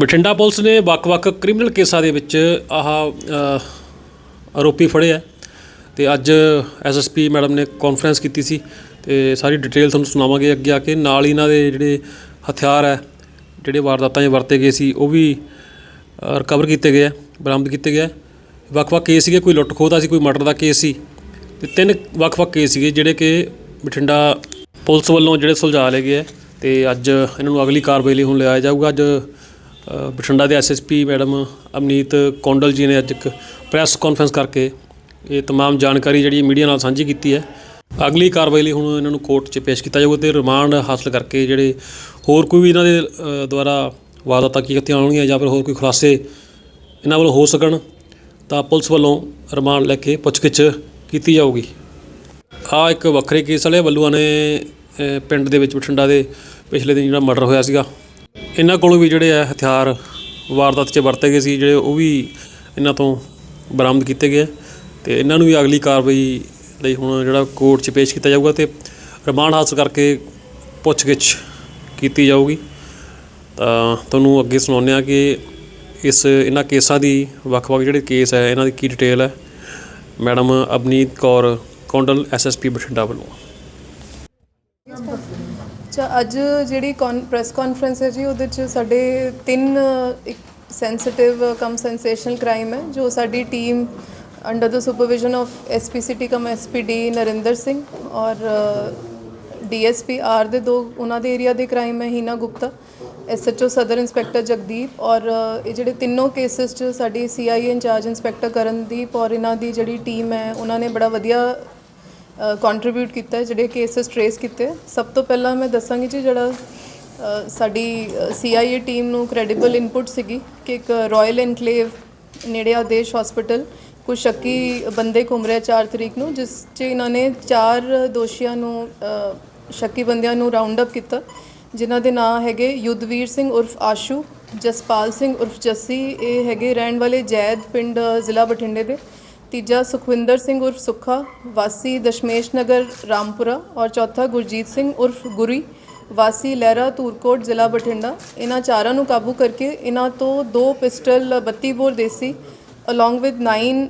Bathinda police ਨੇ ਵੱਖ-ਵੱਖ criminal ਕੇਸਾਂ ਦੇ ਵਿੱਚ ਆਹ ਅ, ਆਰੋਪੀ ਫੜੇ ਆ। ਤੇ ਅੱਜ ਐਸਐਸਪੀ ਮੈਡਮ ਨੇ ਕਾਨਫਰੰਸ ਕੀਤੀ ਸੀ ਤੇ ਸਾਰੀ ਡਿਟੇਲ ਤੁਹਾਨੂੰ ਸੁਣਾਵਾਂਗੇ ਅੱਗੇ ਆ ਕੇ। ਨਾਲ ਇਹਨਾਂ ਦੇ ਜਿਹੜੇ ਹਥਿਆਰ ਹੈ ਜਿਹੜੇ ਵਾਰਦਾਤਾਂ 'ਚ ਵਰਤੇ ਗਏ ਸੀ ਉਹ ਵੀ ਰਿਕਵਰ ਕੀਤੇ ਗਏ ਆ ਬਰਾਮਦ ਕੀਤੇ ਗਏ ਵੱਖ-ਵੱਖ ਕੇਸ ਸੀਗੇ ਕੋਈ ਲੁੱਟ ਖੋਹ ਦਾ ਸੀ ਕੋਈ ਮਰਡਰ ਦਾ ਕੇਸ ਸੀ। ਤੇ ਤਿੰਨ ਵੱਖ-ਵੱਖ ਕੇਸ ਸੀਗੇ ਜਿਹੜੇ ਕਿ ਬਠਿੰਡਾ ਪੁਲਿਸ ਵੱਲੋਂ ਜਿਹੜੇ ਸੁਲਝਾ ਲਏ ਗਏ ਆ। ਤੇ ਅੱਜ ਇਹਨਾਂ ਨੂੰ ਅਗਲੀ ਕਾਰਵਾਈ ਲਈ ਹੁਣ ਲਿਆਇਆ ਜਾਊਗਾ। ਅੱਜ ਬਠਿੰਡਾ ਦੇ ਐਸਐਸਪੀ ਮੈਡਮ ਅਮਨੀਤ ਕੌਂਡਲ ਜੀ ਨੇ ਅੱਜ ਇੱਕ ਪ੍ਰੈਸ ਕਾਨਫਰੰਸ ਕਰਕੇ ਇਹ तमाम ਜਾਣਕਾਰੀ ਜਿਹੜੀ ਮੀਡੀਆ ਨਾਲ ਸਾਂਝੀ ਕੀਤੀ ਹੈ ਅਗਲੀ ਕਾਰਵਾਈ ਲਈ ਹੁਣ ਇਹਨਾਂ ਨੂੰ ਕੋਰਟ 'ਚ ਪੇਸ਼ ਕੀਤਾ ਜਾਊਗਾ ਤੇ ਰਿਮਾਂਡ ਹਾਸਲ ਕਰਕੇ ਜਿਹੜੇ ਹੋਰ ਕੋਈ ਵੀ ਇਹਨਾਂ ਦੇ ਅ, ਦੁਆਰਾ ਵਾਰਦਾਤਾਂ ਕੀ ਕੀਤੀਆਂ ਹੋਣਗੀਆਂ ਜਾਂ ਫਿਰ ਹੋਰ ਕੋਈ ਖੁਲਾਸੇ ਇਹਨਾਂ ਵੱਲੋਂ ਹੋ ਸਕਣ ਤਾਂ ਪੁਲਿਸ ਵੱਲੋਂ ਰਿਮਾਂਡ ਲੈ ਕੇ ਪੁੱਛਗਿੱਛ ਕੀਤੀ ਜਾਊਗੀ ਆ ਇੱਕ ਵੱਖਰੇ ਕੇਸ ਵਾਲੇ ਵੱਲੂਆਂ ਨੇ ਅ, ਪਿੰਡ ਦੇ ਵਿੱਚ ਬਠਿੰਡਾ ਦੇ ਪਿਛਲੇ ਦਿਨ ਜਿਹੜਾ ਮਰਡਰ ਹੋਇਆ ਸੀਗਾ ਇਹਨਾਂ ਕੋਲੋਂ ਵੀ ਜਿਹੜੇ ਆ ਹਥਿਆਰ ਵਾਰਦਾਤ 'ਚ ਵਰਤੇ ਗਏ ਸੀ, ਜਿਹੜੇ ਉਹ ਵੀ ਇਹਨਾਂ ਤੋਂ ਬਰਾਮਦ ਕੀਤੇ ਗਏ ਆ ਤੇ ਇਹਨਾਂ ਨੂੰ ਵੀ ਅਗਲੀ ਕਾਰਵਾਈ ਲਈ ਹੁਣ ਜਿਹੜਾ ਕੋਰਟ 'ਚ ਪੇਸ਼ ਕੀਤਾ ਜਾਊਗਾ ਤੇ ਰਿਮਾਂਡ ਹਾਸਲ ਕਰਕੇ ਪੁੱਛਗਿੱਛ ਕੀਤੀ ਜਾਊਗੀ। ਤਾਂ ਤੁਹਾਨੂੰ ਅੱਗੇ ਸੁਣਾਉਂਦੇ ਆ ਕਿ ਇਸ ਇਹਨਾਂ ਕੇਸਾਂ ਦੀ ਵੱਖ-ਵੱਖ ਜਿਹੜੇ ਕੇਸ ਹੈ, ਇਹਨਾਂ ਦੀ ਕੀ ਡਿਟੇਲ ਹੈ। ਮੈਡਮ ਅਬਨੀਤ ਕੌਰ, ਕੌਂਡਲ ਐਸਐਸਪੀ ਬਠਿੰਡਾ ਵੱਲੋਂ। ਅੱਛਾ ਅੱਜ ਜਿਹੜੀ ਪ੍ਰੈਸ ਕਾਨਫਰੰਸ ਹੈ ਜੀ, ਉਹਦੇ ਚ ਸਾਡੇ ਤਿੰਨ, ਇੱਕ ਸੈਂਸਿਟਿਵ ਕਮ ਸੈਂਸੇਸ਼ਨਲ ਕ੍ਰਾਈਮ ਹੈ, ਜੋ ਸਾਡੀ team under the supervision of SPCT cum SPD Narinder Singh ਔਰ ਡੀਐਸਪੀ ਆਰ ਦੇ ਦੋ, ਉਹਨਾਂ ਦੇ ਏਰੀਆ ਦੇ ਕ੍ਰਾਈਮ ਹੈ ਹੀਨਾ ਗੁਪਤਾ ਐਸਐਚਓ ਸਦਰ ਇੰਸਪੈਕਟਰ ਜਗਦੀਪ ਔਰ ਇਹ ਜਿਹੜੇ ਤਿੰਨੋਂ ਕੇਸਿਸ ਚ ਸਾਡੀ ਸੀਆਈਏ ਇੰਚਾਰਜ ਇੰਸਪੈਕਟਰ ਕਰਨਦੀਪ ਔਰ ਇਹਨਾਂ ਦੀ ਜਿਹੜੀ ਟੀਮ ਹੈ, ਉਹਨਾਂ ਨੇ ਬੜਾ ਵਧੀਆ ਕੰਟਰੀਬਿਊਟ ਕੀਤਾ ਜਿਹੜੇ ਕੇਸਸ ਟਰੇਸ ਕੀਤੇ ਸਭ ਤੋਂ ਪਹਿਲਾਂ ਮੈਂ ਦੱਸਾਂਗੀ ਜੀ ਜਿਹੜਾ ਅ, ਸਾਡੀ ਸੀਆਈਏ ਟੀਮ ਨੂੰ ਕ੍ਰੈਡੀਬਲ ਇਨਪੁਟ ਸੀਗੀ ਕਿ ਇੱਕ ਰਾਇਲ ਐਨਕਲੇਵ ਨੇੜੇ ਆਦੇਸ਼ ਹਸਪੀਟਲ ਕੁਝ ਸ਼ੱਕੀ ਬੰਦੇ ਘੁੰਮ ਰਹੇ 4 ਤਰੀਕ ਨੂੰ ਜਿਸ 'ਚ ਇਹਨਾਂ ਨੇ ਚਾਰ ਦੋਸ਼ੀਆਂ ਨੂੰ ਸ਼ੱਕੀ ਬੰਦਿਆਂ ਨੂੰ ਰਾਉਂਡ ਅਪ ਕੀਤਾ ਜਿਨ੍ਹਾਂ ਦੇ ਨਾਂ ਹੈਗੇ ਯੁੱਧਵੀਰ ਸਿੰਘ ਉਰਫ ਆਸ਼ੂ ਜਸਪਾਲ ਸਿੰਘ ਉਰਫ ਜੱਸੀ ਇਹ ਹੈਗੇ ਰਹਿਣ ਵਾਲੇ ਜੈਦ ਪਿੰਡ ਜ਼ਿਲ੍ਹਾ ਬਠਿੰਡੇ ਦੇ। ਤੀਜਾ ਸੁਖਵਿੰਦਰ ਸਿੰਘ ਉਰਫ ਸੁੱਖਾ, ਵਾਸੀ ਦਸ਼ਮੇਸ਼ ਨਗਰ, ਰਾਮਪੁਰਾ ਔਰ ਚੌਥਾ ਗੁਰਜੀਤ ਸਿੰਘ ਉਰਫ ਗੁਰੀ, ਵਾਸੀ ਲਹਿਰਾ, ਧੂਰਕੋਟ, ਜ਼ਿਲ੍ਹਾ ਬਠਿੰਡਾ। ਇਹਨਾਂ ਚਾਰਾਂ ਨੂੰ ਕਾਬੂ ਕਰਕੇ ਇਹਨਾਂ ਤੋਂ ਦੋ ਪਿਸਟਲ 32 ਬੋਰ ਦੇਸੀ ਅਲੋਂਗ ਵਿਦ 9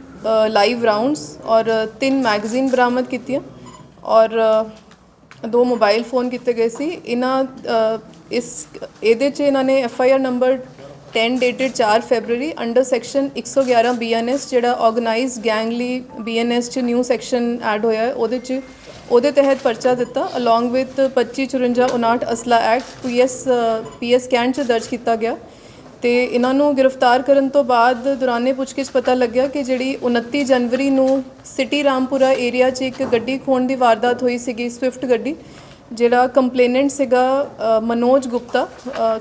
ਲਾਈਵ ਰਾਉਂਡਸ ਔਰ ਤਿੰਨ ਮੈਗਜ਼ੀਨ ਬਰਾਮਦ ਕੀਤੀਆਂ ਔਰ ਦੋ ਮੋਬਾਈਲ ਫੋਨ ਕੀਤੇ ਗਏ ਸੀ। ਇਹਨਾਂ ਇਸ, ਇਹਦੇ 'ਚ ਇਹਨਾਂ ਨੇ F I R number 10 dated 4 February under section 111 BNS ਜਿਹੜਾ ਆਰਗੇਨਾਈਜ਼ਡ ਗੈਂਗ ਲਈ ਬੀਐਨਐਸ 'ਚ ਨਿਊ ਸੈਕਸ਼ਨ ਐਡ ਹੋਇਆ ਹੈ, ਉਹਦੇ 'ਚ ਉਹਦੇ ਤਹਿਤ ਪਰਚਾ ਦਿੱਤਾ ਅਲੋਂਗ ਵਿਦ 2554 ਅਸਲਾ ਐਕਟ ਪੀਐਸ ਪੀਐਸ ਕੈਂਟ 'ਚ ਦਰਜ ਕੀਤਾ ਗਿਆ। ਤੇ ਇਹਨਾਂ ਨੂੰ ਗ੍ਰਿਫਤਾਰ ਕਰਨ ਤੋਂ ਬਾਅਦ ਦੌਰਾਨੇ ਪੁੱਛਗਿੱਛ ਪਤਾ ਲੱਗਿਆ ਕਿ ਜਿਹੜੀ 29 ਜਨਵਰੀ ਨੂੰ ਸਿਟੀ ਰਾਮਪੁਰਾ ਏਰੀਆ 'ਚ ਇੱਕ ਗੱਡੀ ਖੋਣ ਦੀ ਵਾਰਦਾਤ ਹੋਈ ਸੀਗੀ ਸਵਿਫਟ ਗੱਡੀ। ਜਿਹੜਾ ਕੰਪਲੇਨੈਂਟ ਸੀਗਾ ਮਨੋਜ ਗੁਪਤਾ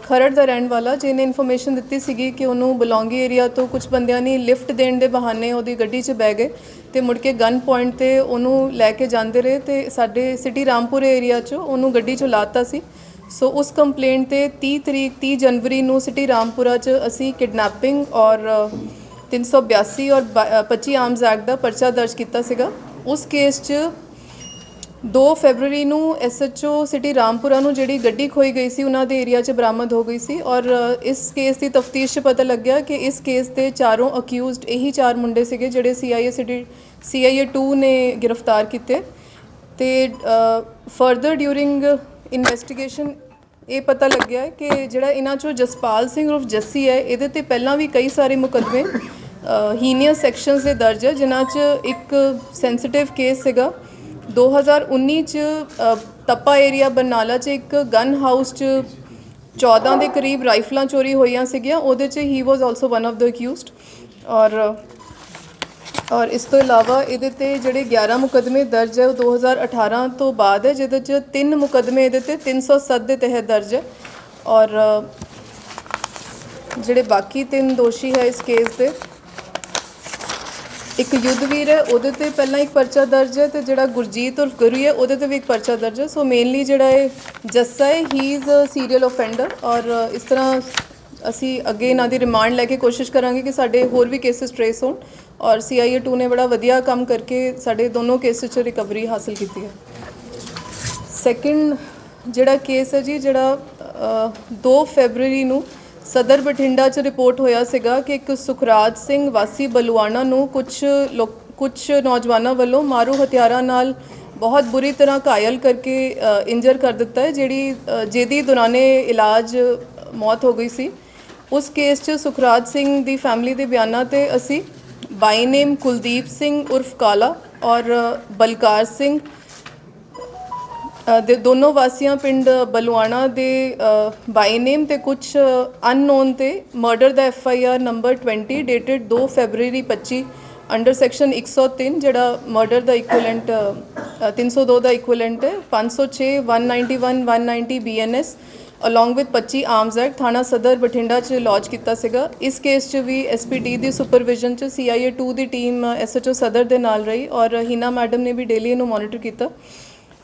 ਖਰੜ ਦਾ ਰਹਿਣ ਵਾਲਾ ਜਿਹਨੇ ਇਨਫੋਰਮੇਸ਼ਨ ਦਿੱਤੀ ਸੀਗੀ ਕਿ ਉਹਨੂੰ ਬਲੌਂਗੀ ਏਰੀਆ ਤੋਂ ਕੁਝ ਬੰਦਿਆਂ ਨੇ ਲਿਫਟ ਦੇਣ ਦੇ ਬਹਾਨੇ ਉਹਦੀ ਗੱਡੀ 'ਚ ਬਹਿ ਗਏ ਤੇ ਮੁੜ ਕੇ ਗਨ ਪੁਆਇੰਟ ਤੇ ਉਹਨੂੰ ਲੈ ਕੇ ਜਾਂਦੇ ਰਹੇ ਤੇ ਸਾਡੇ ਸਿਟੀ ਰਾਮਪੁਰ ਏਰੀਆ 'ਚ ਉਹਨੂੰ ਗੱਡੀ 'ਚੋਂ ਲਾਤਾ ਸੀ। ਸੋ ਉਸ ਕੰਪਲੇਂਟ ਤੇ 30 ਤਰੀਕ 30 ਜਨਵਰੀ ਨੂੰ ਸਿਟੀ ਰਾਮਪੁਰਾ 'ਚ ਅਸੀਂ ਕਿਡਨੈਪਿੰਗ ਔਰ ਅ, 382 ਔਰ ਬ- ਅ, 25 ਆਰਮਸ ਐਕਟ ਦਾ ਪਰਚਾ ਦਰਜ ਕੀਤਾ ਸੀਗਾ। ਉਸ ਕੇਸ 'ਚ 2 ਫੈਬਰੂਰੀ ਨੂੰ ਐਸਐਚਓ ਸਿਟੀ ਰਾਮਪੁਰਾ ਨੂੰ ਜਿਹੜੀ ਗੱਡੀ ਖੋਈ ਗਈ ਸੀ, ਉਹਨਾਂ ਦੇ ਏਰੀਆ 'ਚ ਬਰਾਮਦ ਹੋ ਗਈ ਸੀ ਔਰ ਇਸ ਕੇਸ ਦੀ ਤਫਤੀਸ਼ 'ਚ ਪਤਾ ਲੱਗਿਆ ਕਿ ਇਸ ਕੇਸ ਦੇ ਚਾਰੋਂ ਅਕਿਊਜ਼ਡ ਇਹੀ ਚਾਰ ਮੁੰਡੇ ਸੀਗੇ ਜਿਹੜੇ ਸੀਆਈਏ ਸਿਟੀ ਸੀਆਈਏ 2 ਨੇ ਗ੍ਰਿਫਤਾਰ ਕੀਤੇ। ਤੇ ਫਰਦਰ ਡਿਊਰਿੰਗ ਇਨਵੈਸਟੀਗੇਸ਼ਨ ਇਹ ਪਤਾ ਲੱਗਿਆ ਕਿ ਜਿਹੜਾ ਇਹਨਾਂ ਚੋਂ ਜਸਪਾਲ ਸਿੰਘ ਉਰਫ ਜੱਸੀ ਹੈ, ਇਹਦੇ ਤੇ ਪਹਿਲਾਂ ਵੀ ਕਈ ਸਾਰੇ ਮੁਕੱਦਮੇ ਹੀਨੀਅਸ ਸੈਕਸ਼ਨਸ ਦੇ ਦਰਜ ਹੈ, ਜਿਨ੍ਹਾਂ 'ਚ ਇੱਕ ਸੈਂਸਿਟਿਵ ਕੇਸ ਸੀਗਾ। 2019 ਚ ਤੱਪਾ ਏਰੀਆ ਬਰਨਾਲਾ 'ਚ ਇੱਕ ਗਨ ਹਾਊਸ 'ਚ 14 ਦੇ ਕਰੀਬ ਰਾਈਫਲਾਂ ਚੋਰੀ ਹੋਈਆਂ ਸੀਗੀਆਂ। ਉਹਦੇ 'ਚ ਹੀ was also one of the accused ਔਰ ਔਰ ਇਸ ਤੋਂ ਇਲਾਵਾ ਇਹਦੇ ਤੇ ਜਿਹੜੇ 11 ਮੁਕਦਮੇ ਦਰਜ ਹੈ, ਉਹ 2018 ਤੋਂ ਬਾਅਦ ਹੈ, ਜਿਹਦੇ 'ਚ ਤਿੰਨ ਮੁਕਦਮੇ ਇਹਦੇ ਤੇ 307 ਦੇ ਤਹਿਤ ਦਰਜ ਹੈ। ਔਰ, ਜਿਹੜੇ ਬਾਕੀ ਤਿੰਨ ਦੋਸ਼ੀ ਹੈ ਇਸ ਕੇਸ ਦੇ ਇੱਕ ਯੁੱਧਵੀਰ ਹੈ ਉਹਦੇ ਤੇ ਪਹਿਲਾਂ ਇੱਕ ਪਰਚਾ ਦਰਜ ਹੈ ਤੇ ਜਿਹੜਾ ਗੁਰਜੀਤ ਉਰਫ ਗੁਰੂ ਹੈ ਉਹਦੇ ਤੇ ਵੀ ਇੱਕ ਪਰਚਾ ਦਰਜ ਹੈ। ਸੋ ਮੇਨਲੀ ਜਿਹੜਾ ਇਹ ਜੱਸਾ ਹੈ he is a serial offender ਔਰ ਇਸ ਤਰ੍ਹਾਂ ਅਸੀਂ ਅੱਗੇ ਇਹਨਾਂ ਦੀ ਰਿਮਾਂਡ ਲੈ ਕੇ ਕੋਸ਼ਿਸ਼ ਕਰਾਂਗੇ ਕਿ ਸਾਡੇ ਹੋਰ ਵੀ ਕੇसेस ਟ੍ਰੇਸ ਹੋਣ ਔਰ ਸੀਆਈਏ 2 ਨੇ ਬੜਾ ਵਧੀਆ ਕੰਮ ਕਰਕੇ ਸਾਡੇ ਦੋਨੋਂ ਕੇਸਿਸ 'ਚ ਰਿਕਵਰੀ ਹਾਸਲ ਕੀਤੀ ਹੈ। ਸੈਕਿੰਡ ਜਿਹੜਾ ਕੇਸ ਹੈ ਜੀ ਜਿਹੜਾ ਅ, 2 ਫੈਬਰੂਰੀ ਨੂੰ ਸਦਰ ਬਠਿੰਡਾ 'ਚ ਰਿਪੋਰਟ ਹੋਇਆ ਸੀਗਾ ਕਿ ਇੱਕ ਸੁਖਰਾਜ ਸਿੰਘ ਵਾਸੀ ਬਲੂਆਣਾ ਨੂੰ ਕੁਝ ਲੋਕ ਕੁਝ ਨੌਜਵਾਨਾਂ ਵੱਲੋਂ ਮਾਰੂ ਹਥਿਆਰਾਂ ਨਾਲ ਬਹੁਤ ਬੁਰੀ ਤਰ੍ਹਾਂ ਘਾਇਲ ਕਰਕੇ ਇੰਜਰ ਕਰ ਦਿੱਤਾ ਹੈ, ਜਿਹੜੀ ਜਿਹਦੀ ਦੌਰਾਨੇ ਇਲਾਜ ਮੌਤ ਹੋ ਗਈ ਸੀ। ਉਸ ਕੇਸ 'ਚ ਸੁਖਰਾਜ ਸਿੰਘ ਦੀ ਫੈਮਿਲੀ ਦੇ ਬਿਆਨਾਂ ਤੇ ਅਸੀਂ ਬਾਈ ਨੇਮ ਕੁਲਦੀਪ ਸਿੰਘ ਉਰਫ ਕਾਲਾ ਔਰ ਬਲਕਾਰ ਸਿੰਘ ਦੇ ਦੋਨੋਂ ਵਾਸੀਆਂ ਪਿੰਡ ਬਲਵਾਣਾ ਦੇ ਬਾਈ ਨੇਮ ਤੇ ਕੁਝ ਅਨਨੋਨ ਤੇ murder the F I R number 20 dated 2 February 25 under section 103 ਜਿਹੜਾ ਮਰਡਰ ਦਾ ਇਕੁਇਵਲੈਂਟ 302 ਦਾ ਇਕੁਇਵਲੈਂਟ ਹੈ 506 191 190 BNS along with 25 arms act ਥਾਣਾ ਸਦਰ ਬਠਿੰਡਾ ਚ ਲੌਂਚ ਕੀਤਾ ਸੀਗਾ। ਇਸ ਕੇਸ ਚ ਵੀ ਐਸਪੀਡੀ ਦੀ ਸੁਪਰਵਿਜ਼ਨ ਚ ਸੀਆਈਏ 2 ਦੀ ਟੀਮ ਐਸਐਚਓ ਸਦਰ ਦੇ ਨਾਲ ਰਹੀ ਔਰ ਹੀਨਾ ਮੈਡਮ ਨੇ ਵੀ ਡੇਲੀ ਇਹਨੂੰ ਮੋਨੀਟਰ ਕੀਤਾ।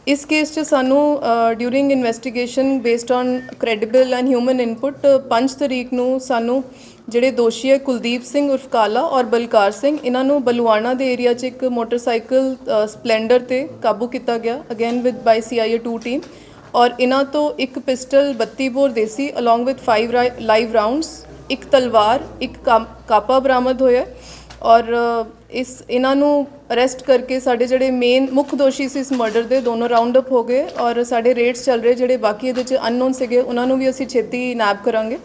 ਇਸ ਕੇਸ 'ਚ ਸਾਨੂੰ during investigation based on credible and human input 5 ਤਰੀਕ ਨੂੰ ਸਾਨੂੰ ਜਿਹੜੇ ਦੋਸ਼ੀ ਹੈ ਕੁਲਦੀਪ ਸਿੰਘ ਉਰਫ ਕਾਲਾ ਔਰ ਬਲਕਾਰ ਸਿੰਘ, ਇਹਨਾਂ ਨੂੰ ਬਲੂਆਣਾ ਦੇ ਏਰੀਆ 'ਚ ਇੱਕ ਮੋਟਰਸਾਈਕਲ ਸਪਲੈਂਡਰ ਤੇ ਕਾਬੂ ਕੀਤਾ ਗਿਆ again with by CIA 2 team ਔਰ ਇਹਨਾਂ ਤੋਂ ਇੱਕ ਪਿਸਟਲ 32 ਬੋਰ ਦੇਸੀ ਅਲੋਂਗ ਵਿਦ 5 ਲਾਈਵ ਰਾਉਂਡਸ ਇੱਕ ਤਲਵਾਰ, ਇੱਕ ਕਾ- ਕਾਪਾ ਬਰਾਮਦ ਹੋਇਆ। ਔਰ ਇਸ ਇਹਨਾਂ ਨੂੰ ਅਰੈਸਟ ਕਰਕੇ ਸਾਡੇ ਜਿਹੜੇ ਮੇਨ ਮੁੱਖ ਦੋਸ਼ੀ ਸੀ ਇਸ ਮਰਡਰ ਦੇ, ਦੋਨੋਂ ਰਾਉਂਡ ਅਪ ਹੋ ਗਏ ਔਰ ਸਾਡੇ ਰੇਟਸ ਚੱਲ ਰਹੇ ਜਿਹੜੇ ਬਾਕੀ ਇਹਦੇ ਚ ਅਨਨੋਨ ਸੀਗੇ, ਉਹਨਾਂ ਨੂੰ ਵੀ ਅਸੀਂ ਛੇਤੀ ਨੈਪ ਕਰਾਂਗੇ।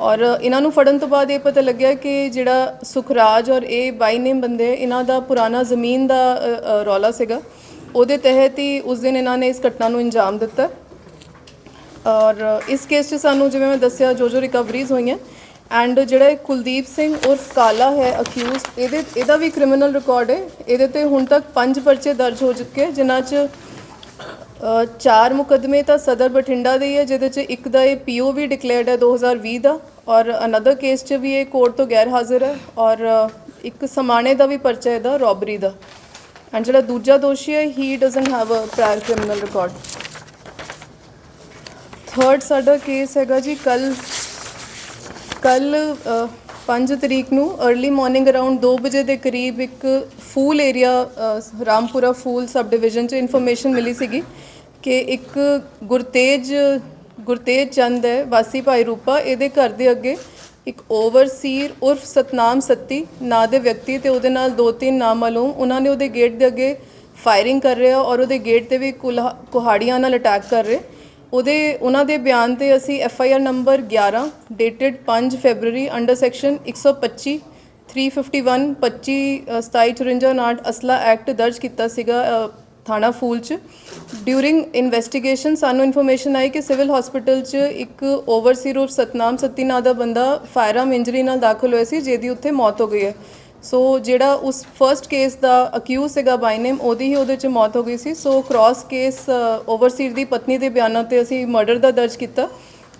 ਔਰ ਇਹਨਾਂ ਨੂੰ ਫੜਨ ਤੋਂ ਬਾਅਦ ਇਹ ਪਤਾ ਲੱਗਿਆ ਕਿ ਜਿਹੜਾ ਸੁਖਰਾਜ ਔਰ ਇਹ ਬਾਈ ਨੇਮ ਬੰਦੇ, ਇਹਨਾਂ ਦਾ ਪੁਰਾਣਾ ਜ਼ਮੀਨ ਦਾ ਰੌਲਾ ਸੀਗਾ। ਉਹਦੇ ਤਹਿਤ ਹੀ ਉਸ ਦਿਨ ਇਹਨਾਂ ਨੇ ਇਸ ਘਟਨਾ ਨੂੰ ਅੰਜਾਮ ਦਿੱਤਾ। ਔਰ ਇਸ ਕੇਸ 'ਚ ਸਾਨੂੰ ਜਿਵੇਂ ਮੈਂ ਦੱਸਿਆ ਜੋ ਜੋ ਰਿਕਵਰੀਜ਼ ਹੋਈਆਂ ਐਂਡ ਜਿਹੜਾ ਇਹ ਕੁਲਦੀਪ ਸਿੰਘ ਉਰਫ ਕਾਲਾ ਹੈ ਅਕਿਊਜ਼ ਇਹਦੇ, ਇਹਦਾ ਵੀ ਕ੍ਰਿਮੀਨਲ ਰਿਕਾਰਡ ਹੈ। ਇਹਦੇ ਤੇ ਹੁਣ ਤੱਕ ਪੰਜ ਪਰਚੇ ਦਰਜ ਹੋ ਚੁੱਕੇ ਜਿਨ੍ਹਾਂ 'ਚ ਚਾਰ ਮੁਕਦਮੇ ਤਾਂ ਸਦਰ ਬਠਿੰਡਾ ਦੇ ਹੀ ਹੈ, ਜਿਹਦੇ 'ਚ ਇੱਕ ਦਾ ਇਹ ਪੀਓ ਵੀ ਡਿਕਲੇਅਰਡ ਹੈ 2020 ਦਾ, ਔਰ ਅਨਦਰ ਕੇਸ 'ਚ ਵੀ ਇਹ ਕੋਰਟ ਤੋਂ ਗੈਰ ਹਾਜ਼ਰ ਹੈ, ਔਰ ਇੱਕ ਸਮਾਣੇ ਦਾ ਵੀ ਪਰਚਾ ਇਹਦਾ ਰੋਬਰੀ ਦਾ। ਐਂਡ ਜਿਹੜਾ ਦੂਜਾ ਦੋਸ਼ੀ ਹੈ he doesn't have a prior criminal record third ਸਾਡਾ ਕੇਸ ਹੈਗਾ ਜੀ ਕੱਲ ਕੱਲ 5 ਤਰੀਕ ਨੂੰ अर्ਲੀ ਮਾਰਨਿੰਗ ਅਰਾਊਂਡ 2 ਵਜੇ ਦੇ ਕਰੀਬ ਇੱਕ Phul area Rampura Phul sub division ਚ ਇਨਫੋਰਮੇਸ਼ਨ ਮਿਲੀ ਸੀਗੀ ਕਿ ਇੱਕ ਗੁਰਤੇਜ ਗੁਰਤੇਜ ਚੰਦ ਹੈ, ਵਾਸੀ ਭਾਈ ਰੂਪਾ। ਇਹਦੇ ਘਰ ਦੇ ਅੱਗੇ ਇੱਕ ਓਵਰਸੀਰ ਉਰਫ ਸਤਨਾਮ ਸੱਤੀ ਨਾਂ ਦੇ ਵਿਅਕਤੀ ਤੇ ਉਹਦੇ ਨਾਲ ਦੋ ਤਿੰਨ ਨਾਮਾਲੂਮ ਉਹਨਾਂ ਨੇ ਉਹਦੇ ਗੇਟ ਦੇ ਅੱਗੇ ਫਾਇਰਿੰਗ ਕਰ ਰਿਹਾ ਔਰ ਉਹਦੇ ਗੇਟ ਤੇ ਵੀ ਕੁਲਹਾ- ਕੁਹਾੜੀਆਂ ਨਾਲ ਅਟੈਕ ਕਰ ਰਹੇ। ਉਹਦੇ ਉਹਨਾਂ ਦੇ ਬਿਆਨ ਤੇ ਅਸੀਂ F I R number 11 dated 5 February under section 125 351 25 ਅ, 27 54 ਨਾਟ ਅਸਲਾ ਐਕਟ ਦਰਜ ਕੀਤਾ ਸੀਗਾ ਥਾਣਾ ਫੂਲ ਚ। ਡਿਊਰਿੰਗ ਇਨਵੈਸਟੀਗੇਸ਼ਨ ਸਾਨੂੰ ਇਨਫੋਰਮੇਸ਼ਨ ਆਈ ਕਿ ਸਿਵਲ ਹਸਪੀਟਲ ਚ ਇੱਕ ਓਵਰਸੀ ਰੂਪ ਸਤਨਾਮ ਸੱਤੀ ਨਾਂ ਦਾ ਬੰਦਾ ਫਾਇਰਆਰਮ ਇੰਜਰੀ ਨਾਲ ਦਾਖਲ ਹੋਇਆ ਸੀ ਜਿਹਦੀ ਉੱਥੇ ਮੌਤ ਹੋ ਗਈ ਹੈ। ਸੋ ਜਿਹੜਾ ਉਸ ਫਰਸਟ ਕੇਸ ਦਾ ਅਕਿਊਜ਼ ਸੀਗਾ ਬਾਈ ਨੇਮ ਉਹਦੀ ਹੀ ਉਹਦੇ ਚ ਮੌਤ ਹੋ ਗਈ ਸੀ। ਸੋ ਕ੍ਰਾਸ ਕੇਸ ਓਵਰਸੀਰ ਦੀ ਪਤਨੀ ਦੇ ਬਿਆਨਾਂ ਤੇ ਅਸੀਂ ਮਰਡਰ ਦਾ ਦਰਜ ਕੀਤਾ,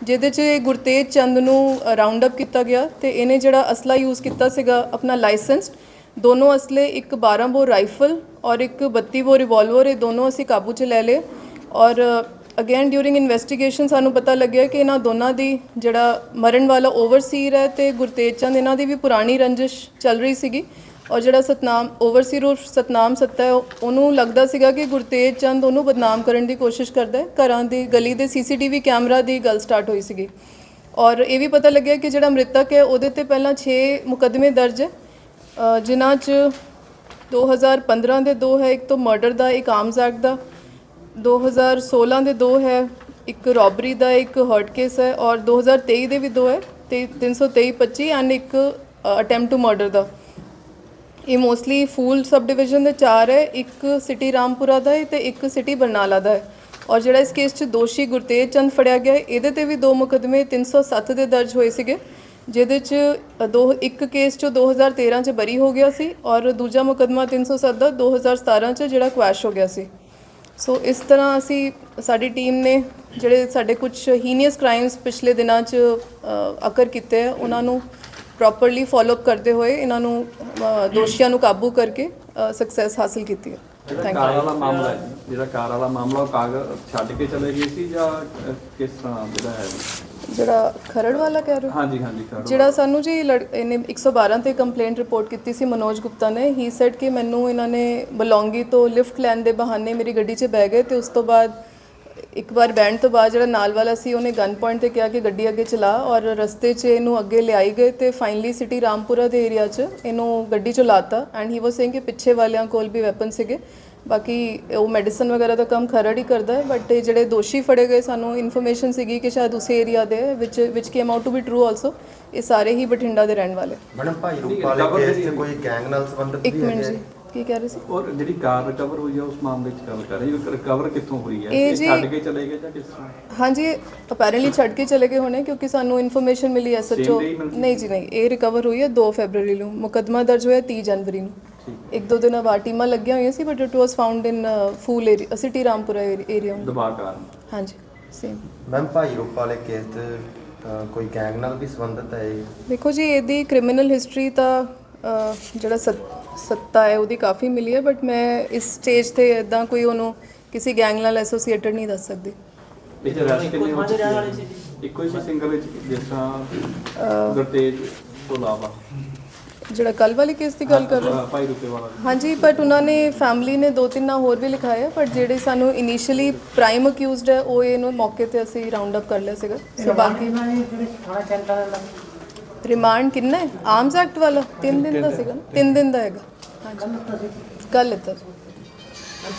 ਜਿਹਦੇ ਚ ਗੁਰਤੇਜ ਚੰਦ ਨੂੰ ਰਾਉਂਡ ਅਪ ਕੀਤਾ ਗਿਆ ਤੇ ਇਹਨੇ ਜਿਹੜਾ ਅਸਲਾ ਯੂਜ਼ ਕੀਤਾ ਸੀਗਾ, ਆਪਣਾ ਲਾਇਸੈਂਸਡ ਦੋਨੋਂ ਅਸਲੇ, ਇੱਕ 12 ਬੋਰ ਰਾਈਫਲ ਔਰ ਇੱਕ 32 ਬੋਰ ਰਿਵਾਲਵਰ ਇਹ ਦੋਨੋਂ ਅਸੀਂ ਕਾਬੂ 'ਚ ਲੈ ਲਏ। ਔਰ ਅਗੇਨ ਡਿਊਰਿੰਗ ਇਨਵੈਸਟੀਗੇਸ਼ਨ ਸਾਨੂੰ ਪਤਾ ਲੱਗਿਆ ਕਿ ਇਹਨਾਂ ਦੋਨਾਂ ਦੀ ਜਿਹੜਾ ਮਰਨ ਵਾਲਾ ਓਵਰਸੀਰ ਹੈ ਤੇ ਗੁਰਤੇਜ ਚੰਦ, ਇਹਨਾਂ ਦੀ ਵੀ ਪੁਰਾਣੀ ਰੰਜਿਸ਼ ਚੱਲ ਰਹੀ ਸੀਗੀ। ਔਰ ਜਿਹੜਾ ਸਤਨਾਮ ਓਵਰਸੀਰ ਉਰਫ ਸਤਨਾਮ ਸੱਤਾ ਹੈ, ਉਹਨੂੰ ਲੱਗਦਾ ਸੀਗਾ ਕਿ ਗੁਰਤੇਜ ਚੰਦ ਉਹਨੂੰ ਬਦਨਾਮ ਕਰਨ ਦੀ ਕੋਸ਼ਿਸ਼ ਕਰਦਾ ਹੈ। ਘਰਾਂ ਦੀ ਗਲੀ ਦੇ ਸੀਸੀਟੀਵੀ ਕੈਮਰਾ ਦੀ ਗੱਲ ਸਟਾਰਟ ਹੋਈ ਸੀਗੀ। ਔਰ ਇਹ ਵੀ ਪਤਾ ਲੱਗਿਆ ਕਿ ਜਿਹੜਾ ਮ੍ਰਿਤਕ ਹੈ, ਉਹਦੇ ਤੇ ਪਹਿਲਾਂ 6 ਮੁਕੱਦਮੇ ਦਰਜ ਹੈ। ਜਿਨ੍ਹਾਂ 'ਚ 2015 ਦੇ ਦੋ ਹੈ, ਇੱਕ ਤੋਂ ਮਰਡਰ ਦਾ, ਇੱਕ ਆਰਮਸ ਐਕਟ ਦਾ। 2016 ਦੇ ਦੋ ਹੈ, ਇੱਕ ਰੋਬਰੀ ਦਾ, ਇੱਕ ਹਰਟ ਕੇਸ ਹੈ ਔਰ 2023 ਦੇ ਵੀ ਦੋ ਹੈ, ਤੇ 323 25 ਐਂਡ ਇੱਕ ਅਟੈਂਪਟ ਟੂ ਮਰਡਰ ਦਾ। ਇਹ ਮੋਸਟਲੀ ਫੂਲ ਸਬ ਡਿਵੀਜ਼ਨ ਦੇ ਚਾਰ ਹੈ, ਇੱਕ ਸਿਟੀ ਰਾਮਪੁਰਾ ਦਾ ਹੈ ਤੇ ਇੱਕ ਸਿਟੀ ਬਰਨਾਲਾ ਦਾ ਹੈ। ਔਰ ਜਿਹੜਾ ਇਸ ਕੇਸ 'ਚ ਦੋਸ਼ੀ ਗੁਰਤੇਜ ਚੰਦ ਫੜਿਆ ਗਿਆ ਇਹਦੇ ਤੇ ਵੀ ਦੋ ਮੁਕਦਮੇ 307 ਦੇ ਦਰਜ ਹੋਏ ਸੀਗੇ, ਜਿਹਦੇ 'ਚ ਦੋ, ਇੱਕ ਕੇਸ 'ਚ 2013 'ਚ ਬਰੀ ਹੋ ਗਿਆ ਸੀ ਔਰ ਦੂਜਾ ਮੁਕਦਮਾ 307 ਦਾ 2017 'ਚ ਜਿਹੜਾ ਕੁਐਸ਼ ਹੋ ਗਿਆ ਸੀ। ਸੋ ਇਸ ਤਰ੍ਹਾਂ ਅਸੀਂ ਸਾਡੀ ਟੀਮ ਨੇ ਜਿਹੜੇ ਸਾਡੇ ਕੁਝ ਹੀਨੀਅਸ ਕ੍ਰਾਈਮਸ ਪਿਛਲੇ ਦਿਨਾਂ 'ਚ ਅਕਰ ਕੀਤੇ ਆ ਉਹਨਾਂ ਨੂੰ ਪ੍ਰੋਪਰਲੀ ਫਾਲੋ ਅਪ ਕਰਦੇ ਹੋਏ ਇਹਨਾਂ ਨੂੰ ਦੋਸ਼ੀਆਂ ਨੂੰ ਕਾਬੂ ਕਰਕੇ ਸਕਸੈਸ ਹਾਸਲ ਕੀਤੀ ਹੈ। ਜਿਹੜਾ ਥੈਂਕ ਕਾਰ ਵਾਲਾ ਮਾਮਲਾ ਹੈ ਜਿਹੜਾ ਕਾਰ ਵਾਲਾ ਮਾਮਲਾ ਉਹ ਕਾਗਜ਼ ਛੱਡ ਕੇ ਚਲੇ ਗਏ ਸੀ ਜਾਂ ਕਿਸ ਤਰ੍ਹਾਂ ਜਿਹੜਾ ਹੈ? ਯੂ ਜਿਹੜਾ ਖਰੜ ਵਾਲਾ ਕਹਿ ਰਹੇ ਹੋ? ਹਾਂਜੀ ਹਾਂਜੀ ਕਾਰ ਜਿਹੜਾ ਸਾਨੂੰ ਜੀ ਲੜ- ਇਹਨੇ 112 ਤੇ ਕੰਪਲੇਂਟ ਰਿਪੋਰਟ ਕੀਤੀ ਸੀ ਮਨੋਜ ਗੁਪਤਾ ਨੇ। ਹੀ ਸੈਡ ਕਿ ਮੈਨੂੰ ਇਹਨਾਂ ਨੇ ਬਲੌਂਗੀ ਤੋਂ ਲਿਫਟ ਲੈਣ ਦੇ ਬਹਾਨੇ ਮੇਰੀ ਗੱਡੀ 'ਚ ਬਹਿ ਗਏ ਤੇ ਉਸ ਤੋਂ ਬਾਅਦ ਇੱਕ ਵਾਰ ਬੈਂਡ ਤੋਂ ਬਾਅਦ ਜਿਹੜਾ ਨਾਲ ਵਾਲਾ ਸੀ ਉਹਨੇ ਗਨ ਪੁਆਇੰਟ ਤੇ ਕਿਹਾ ਕਿ ਗੱਡੀ ਅੱਗੇ ਚਲਾ ਔਰ ਰਸਤੇ 'ਚ ਇਹਨੂੰ ਅੱਗੇ ਲਿਆਈ ਗਏ ਤੇ ਫਾਈਨਲੀ ਸਿਟੀ ਰਾਮਪੁਰਾ ਦੇ ਏਰੀਆ 'ਚ ਇਹਨੂੰ ਗੱਡੀ 'ਚ ਲਾਤਾ ਐਂਡ ਹੀ ਵਾਸ ਸੇਇੰਗ ਕਿ ਪਿੱਛੇ ਵਾਲਿਆਂ ਕੋਲ ਵੀ ਵੈਪਨ ਸੀਗੇ। ਬਾਕੀ ਉਹ ਮੈਡੀਸਨ ਵਗੈਰਾ ਦਾ ਕੰਮ ਖਰੜ ਹੀ ਕਰਦਾ ਹੈ ਬਟ ਇਹ ਜਿਹੜੇ ਦੋਸ਼ੀ ਫੜੇ ਗਏ ਸਾਨੂੰ ਇਨਫੋਰਮੇਸ਼ਨ ਸੀਗੀ ਕਿ ਸ਼ਾਇਦ ਉਸੇ ਏਰੀਆ ਦੇ ਵਿਚ ਵਿਚ came out to be true also ਇਹ ਸਾਰੇ ਹੀ ਬਠਿੰਡਾ ਦੇ ਰਹਿਣ ਵਾਲੇ। ਮੈਡਮ ਭਾਈ ਨਹੀਂ, ਰੂਪਾ ਵਾਲੇ recover ਕੇਸ 'ਚ ਕੋਈ ਗੈਂਗ ਨਾਲ ਸੰਬੰਧਿਤ ਇੱਕ ਵੀ ਮਿੰਟ ਹੈਗੇ? ਜੀ। ਕੀ ਕਹਿ ਰਹੇ ਸੀ? ਔਰ ਜਿਹੜੀ ਕਾਰ ਰਿਕਵਰ ਹੋਈ ਹੈ ਉਸ ਮਾਮਲੇ 'ਚ ਗੱਲ ਕਰ ਰਹੀ ਰਿਕਵਰ ਕਿੱਥੋਂ ਹੋਈ ਹੈ ਇਹ ਜੀ- ਛੱਡ ਕੇ ਚਲੇ ਗਏ ਜਾਂ ਕਿਸ ਤਰ੍ਹਾਂ? ਹਾਂਜੀ ਅਪੈਰੈਂਟਲੀ ਛੱਡ ਕੇ ਚਲੇ ਗਏ ਹੋਣੇ ਕਿਉਂਕਿ ਸਾਨੂੰ ਇਨਫੋਰਮੇਸ਼ਨ ਮਿਲੀ ਐਸਐਚਓ। Same day ਮਿਲੀ? ਨਹੀਂ ਜੀ ਨਹੀਂ। ਇਹ ਰਿਕਵਰ ਹੋਈ ਹੈ 2 ਫੈਬਰੂਅਰੀ ਨੂੰ। ਮੁਕੱਦਮਾ ਦਰਜ ਹੋਇਆ 30 ਜਨਵਰੀ ਨੂੰ। ਇੱਕ ਦੋ ਦਿਨ ਬਾਅਦ ਟੀਮਾਂ ਲੱਗੀਆਂ ਹੋਈਆਂ ਸੀ but it was found in Phul area city Rampura area ਦਬਾਅ ਕਾਰਨ। ਹਾਂਜੀ ਸੇਮ ਮੈਮ ਭਾਈ ਰੂਪਾ ਵਾਲੇ ਕੇਸ 'ਚ ਅ, ਕੋਈ ਗੈਂਗ ਨਾਲ ਵੀ ਸੰਬੰਧਿਤ ਹੈ ਇਹ? ਦੇਖੋ ਜੀ ਇਹਦੀ ਕ੍ਰਿਮੀਨਲ ਹਿਸਟਰੀ ਤਾਂ ਅਹ, ਜਿਹੜਾ ਸੱਤ- ਸੱਤਾ ਹੈ ਉਹਦੀ ਕਾਫੀ ਮਿਲੀ ਹੈ ਬਟ ਮੈਂ ਇਸ ਸਟੇਜ ਤੇ ਇਦਾਂ ਕੋਈ ਉਹਨੂੰ ਕਿਸੇ ਗੈਂਗ ਨਾਲ ਐਸੋਸੀਏਟਡ ਨਹੀਂ ਦੱਸ ਸਕਦੀ ਇਹ ਚ ਰੈਸਟ ਕਿੰਨੇ ਹੋ ਚੁੱਕੇ ਆ? ਇੱਕੋ ਹੀ ਸੀ ਸਿੰਗਲ ਵਿੱਚ ਜਿਸ ਤਰ੍ਹਾਂ ਗੁਰਤੇਜ ਤੋਂ ਇਲਾਵਾ ਜਿਹੜਾ ਕੱਲ ਵਾਲੇ ਕੇਸ ਦੀ ਗੱਲ ਕਰ ਰਹੇ ਭਾਈ ਰੁਪਏ ਵਾਲਾ। ਹਾਂਜੀ ਬਟ ਉਹਨਾਂ ਨੇ ਫੈਮਿਲੀ ਨੇ ਦੋ ਤਿੰਨ ਨਾਂ ਹੋਰ ਵੀ ਲਿਖਾਏ ਬਟ ਜਿਹੜੇ ਸਾਨੂੰ ਇਨੀਸ਼ੀਅਲੀ ਪ੍ਰਾਈਮ ਅਕਿਊਜ਼ਡ ਹੈ ਉਹ ਇਹਨੂੰ ਮੌਕੇ ਤੇ ਅਸੀਂ ਰਾਉਂਡ ਅਪ ਕਰ ਲਿਆ ਸੀਗਾ ਸੋ ਬਾਕੀ ਰਿਮਾਂਡ ਕਿੰਨਾ ਹੈ? ਆਰਮਸ ਐਕਟ ਵਾਲਾ? 3 ਦਿਨ ਦਾ ਸੀਗਾ 3 ਦਿਨ। ਦਾ ਹੈਗਾ। ਹਾਂਜੀ ਕੱਲ ਲਿੱਤਾ ਜੀ।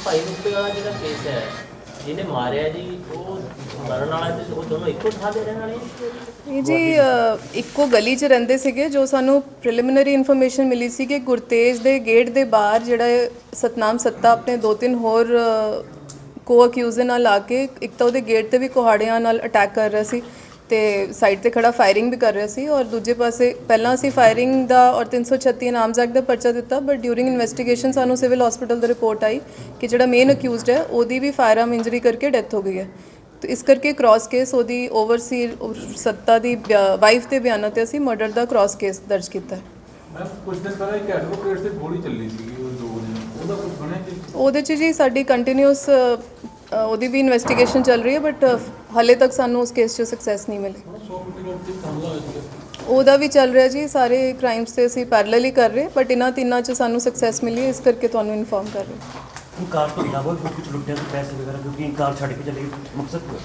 ਭਾਈ ਰੁਪਏ ਵਾਲਾ ਜਿਹੜਾ ਕੇਸ ਹੈ ਜਿਹਨੇ ਮਾਰਿਆ ਜੀ ਉਹ ਮਰਨ ਵਾਲਾ ਤੇ ਉਹ ਦੋਨੋਂ ਇੱਕੋ ਥਾਂ ਦੇ ਰਹਿਣ ਵਾਲੇ ਇਹ ਜੀ ਇੱਕੋ ਗਲੀ 'ਚ ਰਹਿੰਦੇ ਸੀਗੇ ਜੋ ਸਾਨੂੰ ਪ੍ਰੀਲਿਮਿਨਰੀ ਇਨਫੋਰਮੇਸ਼ਨ ਮਿਲੀ ਸੀ ਕਿ ਗੁਰਤੇਜ ਦੇ ਗੇਟ ਦੇ ਬਾਹਰ ਜਿਹੜਾ ਸਤਨਾਮ ਸੱਤਾ ਆਪਣੇ ਦੋ ਤਿੰਨ ਹੋਰ ਕੋ ਅਕਿਊਜ਼ ਨਾਲ ਆ ਕੇ ਇੱਕ ਤਾਂ ਉਹਦੇ ਗੇਟ ਤੇ ਵੀ ਕੁਹਾੜਿਆਂ ਨਾਲ ਅਟੈਕ ਕਰ ਰਿਹਾ ਸੀ। ਤੇ ਸਾਈਡ ਤੇ ਖੜਾ ਫਾਇਰਿੰਗ ਵੀ ਕਰ ਰਿਹਾ ਸੀ ਔਰ ਦੂਜੇ ਪਾਸੇ ਪਹਿਲਾਂ ਅਸੀਂ ਫਾਇਰਿੰਗ ਦਾ ਔਰ 336 ਨਾਮਸ ਐਕਟ ਦਾ ਪਰਚਾ ਦਿੱਤਾ ਬਟ ਡਿਊਰਿੰਗ ਇਨਵੈਸਟੀਗੇਸ਼ਨ ਸਾਨੂੰ ਸਿਵਲ ਹਸਪੀਟਲ ਦਾ ਰਿਪੋਰਟ ਆਈ ਕਿ ਜਿਹੜਾ ਮੇਨ ਅਕਿਊਜ਼ਡ ਹੈ ਉਹਦੀ ਵੀ ਫਾਇਰਆਰਮ ਇੰਜਰੀ ਕਰਕੇ ਡੈਥ ਹੋ ਗਈ ਹੈ। ਤੇ ਇਸ ਕਰਕੇ ਕ੍ਰਾਸ ਕੇਸ ਉਹਦੀ ਓਵਰਸੀ ਸੱਤਾ ਦੀ ਵਾਈਫ ਦੇ ਬਿਆਨਾਂ ਤੇ ਅਸੀਂ ਮਰਡਰ ਦਾ ਕ੍ਰਾਸ ਕੇਸ ਦਰਜ ਕੀਤਾ ਹੈ। ਮੈਮ ਕੁਝ ਦਿਨ ਪਹਿਲਾਂ ਇੱਕ ਐਡਵੋਕੇਟ ਤੇ ਗੋਲੀ ਚੱਲੀ ਸੀਗੀ ਉਹ ਦੋ ਦਿਨ ਉਹਦਾ ਕੁਝ ਬਣਿਆ ਕਿ ਉਹਦੇ 'ਚ ਜੀ ਸਾਡੀ ਕੰਟੀਨਿਊਸ ਉਹਦੀ ਵੀ ਇਨਵੈਸਟੀਗੇਸ਼ਨ ਚੱਲ ਰਹੀ ਹੈ ਬਟ ਹਲੇ ਤੱਕ ਸਾਨੂੰ ਉਸ ਕੇਸ 'ਚ ਸਕਸੈਸ ਨਹੀਂ ਮਿਲੀ। 100 ਕਿਲੋ ਤੇ ਹਮਲਾ ਹੋਇਆ ਸੀਗਾ ਉਹਦਾ ਵੀ ਚੱਲ ਰਿਹਾ ਜੀ ਸਾਰੇ ਕ੍ਰਾਈਮਸ ਤੇ ਅਸੀਂ ਪੈਰਲਲ ਹੀ ਕਰ ਰਹੇ ਬਟ ਇਹਨਾਂ ਤਿੰਨਾਂ 'ਚ ਸਾਨੂੰ ਸਕਸੈਸ ਮਿਲੀ ਹੈ ਇਸ ਕਰਕੇ ਤੁਹਾਨੂੰ ਇਨਫੋਰਮ ਕਰ ਰਹੇ ਹਾਂ। ਕਾਰ ਤੋਂ ਇਲਾਵਾ ਵੀ ਕੁਝ ਲੁੱਟਿਆ ਤੇ ਪੈਸੇ ਵਗੈਰਾ ਕਿਉਂਕਿ ਕਾਰ ਛੱਡ ਕੇ ਚਲੇ ਗਏ ਮਕਸਦ ਕੀ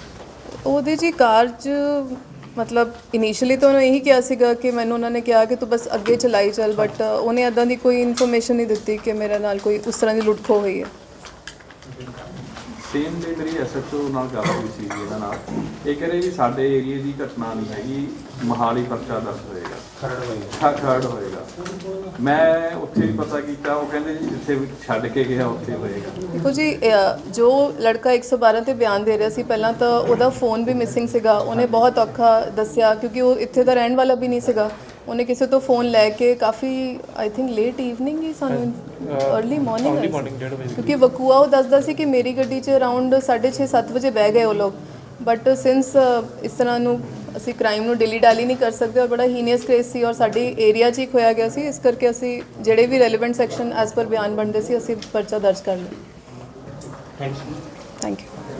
ਉਹਦੇ ਜੀ ਕਾਰ 'ਚ ਮਤਲਬ ਇਨੀਸ਼ੀਅਲੀ ਤਾਂ ਉਹਨੇ ਇਹੀ ਕਿਹਾ ਸੀਗਾ ਕਿ ਮੈਨੂੰ ਉਹਨਾਂ ਨੇ ਕਿਹਾ ਕਿ ਤੂੰ ਬਸ ਅੱਗੇ ਚਲਾਈ ਚੱਲ ਬਟ ਉਹਨੇ ਅਦਾਂ ਦੀ ਕੋਈ ਇਨਫੋਰਮੇਸ਼ਨ ਨਹੀਂ ਦਿੱਤੀ ਕਿ ਮੇਰੇ ਨਾਲ ਕੋਈ ਉਸ ਤਰ੍ਹਾਂ ਦੀ ਲੁੱਟ ਖੋਹ ਹੋਈ ਹੈ। ਸੇਮ ਡੇ ਮੇਰੀ ਐਸਐਚਓ ਨਾਲ ਗੱਲ ਹੋਈ ਸੀ ਇਹਦਾ ਨਾਲ। ਇਹ ਕਹ ਰਹੇ ਵੀ ਸਾਡੇ ਏਰੀਆ ਦੀ ਘਟਨਾ ਨਹੀਂ ਹੈਗੀ ਮਹਾਲੀ ਪਰਚਾ ਦਰਜ ਹੋਏਗਾ। ਖਰੜ ਹੋਏਗਾ। ਖਰੜ ਹੋਏਗਾ। ਮੈਂ ਉੱਥੇ ਵੀ ਪਤਾ ਕੀਤਾ ਉਹ ਕਹਿੰਦੇ ਜੀ ਜਿੱਥੇ ਵੀ ਛੱਡ ਕੇ ਗਿਆ ਉੱਥੇ ਹੋਏਗਾ। ਦੇਖੋ ਜੀ ਅਹ, ਜੋ ਲੜਕਾ 112 ਤੇ ਬਿਆਨ ਦੇ ਰਿਹਾ ਸੀ ਪਹਿਲਾਂ ਤਾਂ ਉਹਦਾ ਫੋਨ ਵੀ ਮਿਸਿੰਗ ਸੀਗਾ। ਉਹਨੇ ਬਹੁਤ ਔਖਾ ਦੱਸਿਆ ਕਿਉਂਕਿ ਉਹ ਇੱਥੇ ਦਾ ਰਹਿਣ ਵਾਲਾ ਵੀ ਨਹੀਂ ਸੀਗਾ। ਉਹਨੇ ਕਿਸੇ ਤੋਂ ਫੋਨ ਲੈ ਕੇ ਕਾਫੀ ਆਈ ਥਿੰਕ ਲੇਟ ਈਵਨਿੰਗ ਹੀ ਸਾਨੂੰ अर्ਲੀ ਮਾਰਨਿੰਗ ਕਿਉਂਕਿ ਵਕੂਆ ਉਹ ਦੱਸਦਾ ਸੀ ਕਿ ਮੇਰੀ ਗੱਡੀ 'ਚ ਅਰਾਊਂਡ 6:30 7 ਵਜੇ ਬਹਿ ਗਏ ਉਹ ਲੋਕ। ਬਟ ਸਿੰਸ ਇਸ ਤਰ੍ਹਾਂ ਨੂੰ ਅਸੀਂ ਕ੍ਰਾਈਮ ਨੂੰ ਡਿਲੀ ਡਾਲੀ ਨਹੀਂ ਕਰ ਸਕਦੇ ਔਰ ਬੜਾ ਹੀਨੀਅਸ ਕੇਸ ਸੀ ਔਰ ਸਾਡੇ ਏਰੀਆ 'ਚ ਹੀ ਖੋਇਆ ਗਿਆ ਸੀ ਇਸ ਕਰਕੇ ਅਸੀਂ ਜਿਹੜੇ ਵੀ ਰੈਲੇਵੈਂਟ ਸੈਕਸ਼ਨ ਐਸ ਪਰ ਬਿਆਨ ਬਣਦੇ ਸੀ ਅਸੀਂ ਪਰਚਾ ਦਰਜ ਕਰ ਲਿਆ। Thank you